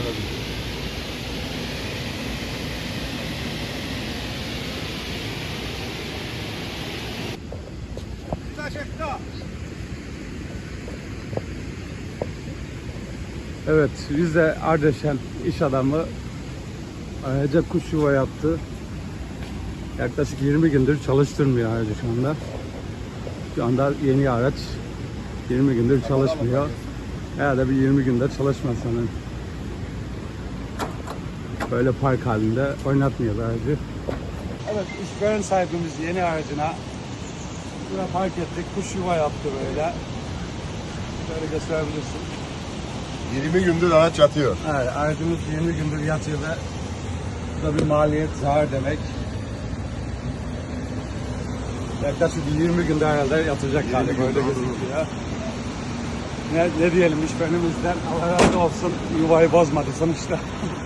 Araba gidiyor. Evet, biz de Ardeşen iş adamı e, Recep Kuş yuva yaptı. Yaklaşık 20 gündür çalıştırmıyor aracı şu anda. Şu anda yeni araç 20 gündür çalışmıyor. Herhalde bir 20 günde çalışmaz sanırım. Böyle park halinde oynatmıyor aracı. Evet, işveren sahibimiz yeni aracına buraya park ettik. Kuş yuva yaptı böyle. Böyle gösterebilirsin. 20 gündür araç yatıyor. Evet, aracımız 20 gündür yatıyor ve bu da bir maliyet, zarar demek. Yaklaşık 20 günde herhalde yatacak galiba gün öyle daha gözüküyor. Ne, ne diyelim işverenimizden Allah razı olsun yuvayı bozmadı sonuçta.